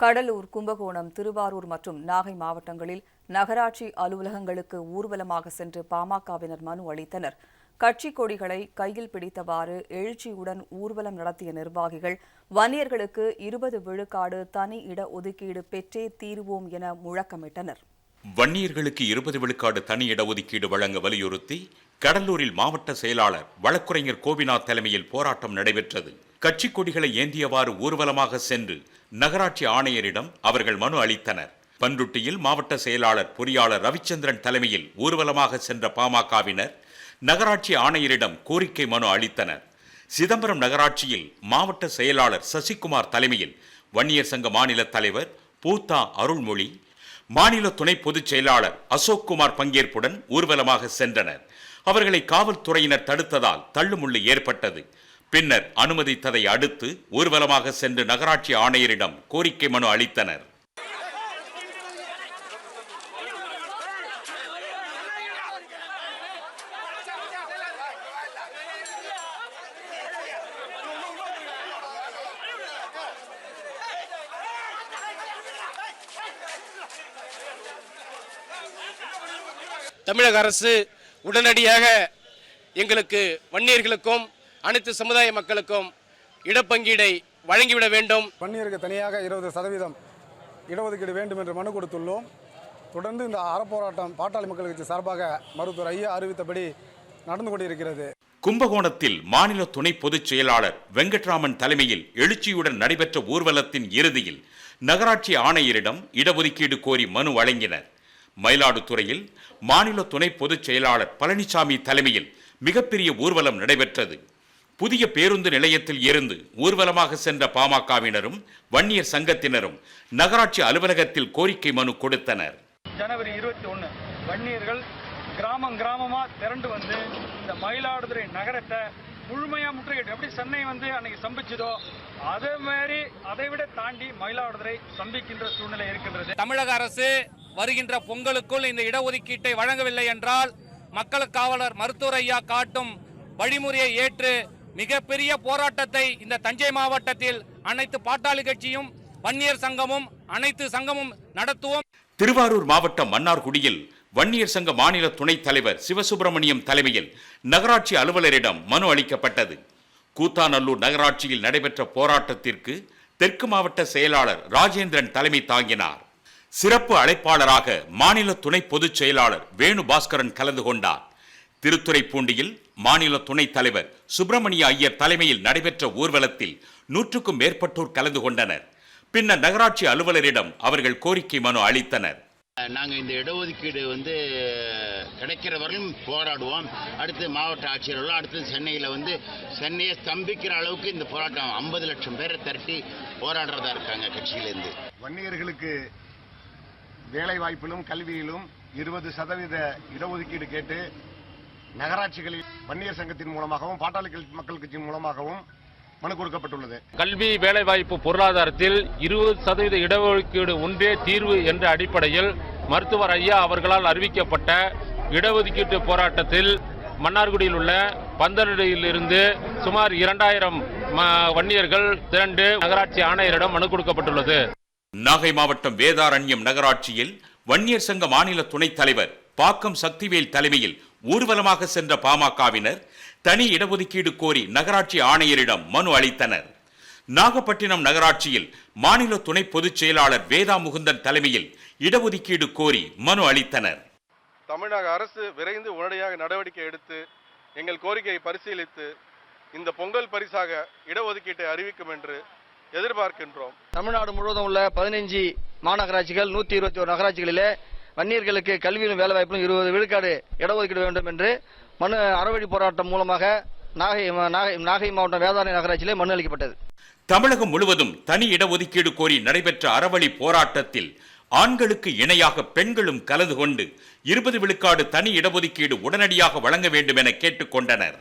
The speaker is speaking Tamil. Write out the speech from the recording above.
கடலூர் கும்பகோணம் திருவாரூர் மற்றும் நாகை மாவட்டங்களில் நகராட்சி அலுவலகங்களுக்கு ஊர்வலமாக சென்று பாமகவினர் மனு அளித்தனர். கட்சி கொடிகளை கையில் பிடித்தவாறு எழுச்சியுடன் ஊர்வலம் நடத்திய நிர்வாகிகள் வன்னியர்களுக்கு இருபது விழுக்காடு தனி இட ஒதுக்கீடு பெற்றே தீருவோம் என முழக்கமிட்டனர். வன்னியர்களுக்கு இருபது விழுக்காடு தனி இடஒதுக்கீடு வழங்க வலியுறுத்தி கடலூரில் மாவட்ட செயலாளர் வழக்குரைஞர் கோபிநாத் தலைமையில் போராட்டம் நடைபெற்றது. கட்சி கொடிகளை ஏந்தியவாறு ஊர்வலமாக சென்று நகராட்சி ஆணையரிடம் அவர்கள் மனு அளித்தனர். பன்ருட்டியில் மாவட்ட செயலாளர் பொறியாளர் ரவிச்சந்திரன் தலைமையில் ஊர்வலமாக சென்ற பாமகவினர் நகராட்சி ஆணையரிடம் கோரிக்கை மனு அளித்தனர். சிதம்பரம் நகராட்சியில் மாவட்ட செயலாளர் சசிகுமார் தலைமையில் வன்னியர் சங்க மாநில தலைவர் பூத்தா அருள்மொழி மாநில துணை பொதுச் செயலாளர் அசோக் குமார் பங்கேற்புடன் ஊர்வலமாக சென்றனர். அவர்களை காவல்துறையினர் தடுத்ததால் தள்ளுமுள்ளு ஏற்பட்டது. பின்னர் அனுமதித்ததை அடுத்து ஊர்வலமாக சென்று நகராட்சி ஆணையரிடம் கோரிக்கை மனு அளித்தனர். தமிழக அரசு உடனடியாக எங்களுக்கு வன்னியர்களுக்கும் அனைத்து சமுதாய மக்களுக்கும் இடப்பங்கீடை வழங்கிவிட வேண்டும். வன்னியருக்கு தனியாக இருபது சதவீதம் இடஒதுக்கீடு வேண்டும் என்று மனு கொடுத்துள்ளோம். தொடர்ந்து இந்த அறப்போராட்டம் பாட்டாளி மக்கள் கட்சி சார்பாக மருத்துவர் ஐயா அறிவித்தபடி நடந்து கொண்டிருக்கிறது. கும்பகோணத்தில் மாநில துணை பொதுச் செயலாளர் வெங்கட்ராமன் தலைமையில் எழுச்சியுடன் நடைபெற்ற ஊர்வலத்தின் இறுதியில் நகராட்சி ஆணையரிடம் இடஒதுக்கீடு கோரி மனு வழங்கினர். மயிலாடுதுறையில் மாநில துணை பொதுச் செயலாளர் பழனிசாமி தலைமையில் மிகப்பெரிய ஊர்வலம் நடைபெற்றது. புதிய பேருந்து நிலையத்தில் இருந்து ஊர்வலமாக சென்ற பாமகவினரும் வன்னியர் சங்கத்தினரும் நகராட்சி அலுவலகத்தில் கோரிக்கை மனு கொடுத்தனர். ஜனவரி இருபத்தி ஒன்று வன்னியர்கள் கிராமம் கிராமமா திரண்டு வந்து இந்த மயிலாடுதுறை நகரத்தை முழுமையா முற்றுகையிட்டு எப்படி சென்னை வந்து அன்னைக்கு சம்பிச்சதோ அதே மாதிரி அதை விட தாண்டி மயிலாடுதுறை சம்பிக்கின்ற சூழ்நிலை இருக்கின்றது. தமிழக அரசு வருகின்ற பொங்கலுக்குள் இந்த இடஒதுக்கீட்டை வழங்கவில்லை என்றால் மக்கள் காவலர் மருத்துவர் ஐயா காட்டும் வழிமுறையை ஏற்று மிகப்பெரிய போராட்டத்தை இந்த தஞ்சை மாவட்டத்தில் அனைத்து பாட்டாளி கட்சியும் வன்னியர் சங்கமும் அனைத்து சங்கமும் நடத்துவோம். திருவாரூர் மாவட்டம் மன்னார்குடியில் வன்னியர் சங்க மாநில துணைத் தலைவர் சிவசுப்பிரமணியம் தலைமையில் நகராட்சி அலுவலரிடம் மனு அளிக்கப்பட்டது. கூத்தாநல்லூர் நகராட்சியில் நடைபெற்ற போராட்டத்திற்கு தெற்கு மாவட்ட செயலாளர் ராஜேந்திரன் தலைமை தாங்கினார். சிறப்பு அழைப்பாளராக மாநில துணை பொதுச் செயலாளர் வேணு பாஸ்கரன் கலந்து கொண்டார். திருத்துறைப்பூண்டியில் மாநில துணைத் தலைவர் சுப்பிரமணிய ஐயர் தலைமையில் நடைபெற்ற ஊர்வலத்தில் நூற்றுக்கும் மேற்பட்டோர் கலந்து கொண்டனர். பின்னர் நகராட்சி அலுவலரிடம் அவர்கள் கோரிக்கை மனு அளித்தனர். நாங்கள் இந்த இடஒதுக்கீடு வந்து கிடைக்கிற வரையும் போராடுவோம். அடுத்து மாவட்ட ஆட்சியர்கள் அடுத்து சென்னையில் வந்து சென்னையை ஸ்தம்பிக்கிற அளவுக்கு இந்த போராட்டம் ஐம்பது லட்சம் பேரை திரட்டி போராடுறதா இருக்காங்க கட்சியிலேருந்து. வன்னியர்களுக்கு வேலை வாய்ப்பிலும் கல்வியிலும் இருபது சதவீத இடஒதுக்கீடு கேட்டு நகராட்சிகளில் வன்னியர் சங்கத்தின் மூலமாகவும் பாட்டாளி மக்கள் கட்சியின் மூலமாகவும் மனு கொடுக்கப்பட்டுள்ளது. கல்வி வேலைவாய்ப்பு பொருளாதாரத்தில் இருபது சதவீத இடஒதுக்கீடு ஒன்றே தீர்வு என்ற அடிப்படையில் மருத்துவர் ஐயா அவர்களால் அறிவிக்கப்பட்ட இடஒதுக்கீட்டு போராட்டத்தில் மன்னார்குடியில் உள்ள பந்தனடியிலிருந்து சுமார் இரண்டாயிரம் வன்னியர்கள் திரண்டு நகராட்சி ஆணையரிடம் மனு கொடுக்கப்பட்டுள்ளது. நாகை மாவட்டம் வேதாரண்யம் நகராட்சியில் வன்னியர் சங்க மாநில துணைத் தலைவர் பாக்கம் சக்திவேல் தலைமையில் ஊர்வலமாக சென்ற பாமகவினர் தனி இடஒதுக்கீடு கோரி நகராட்சி ஆணையரிடம் மனு அளித்தனர். நாகப்பட்டினம் நகராட்சியில் மாநில துணை பொதுச் செயலாளர் வேதா முகுந்தன் தலைமையில் இடஒதுக்கீடு கோரி மனு அளித்தனர். தமிழக அரசு விரைந்து உடனடியாக நடவடிக்கை எடுத்து எங்கள் கோரிக்கையை பரிசீலித்து இந்த பொங்கல் பரிசாக இடஒதுக்கீட்டை அறிவிக்கும் என்று எதிர்பார்க்கின்றோம். தமிழ்நாடு முழுவதும் உள்ள பதினைஞ்சு மாநகராட்சிகள் நூத்தி இருபத்தி ஒரு நகராட்சிகளிலே வன்னியர்களுக்கு கல்வியிலும் வேலைவாய்ப்பிலும் இருபது விழுக்காடு இடஒதுக்கீடு வேண்டும் என்று மனு அறவழி போராட்டம் மூலமாக நாகை நாகை நாகை மாவட்டம் வேதாரணி நகராட்சியிலே மனு அளிக்கப்பட்டது. தமிழகம் முழுவதும் தனி இடஒதுக்கீடு கோரி நடைபெற்ற அறவழி போராட்டத்தில் ஆண்களுக்கு இணையாக பெண்களும் கலந்து கொண்டு இருபது விழுக்காடு தனி இடஒதுக்கீடு உடனடியாக வழங்க வேண்டும் என கேட்டுக்கொண்டனர்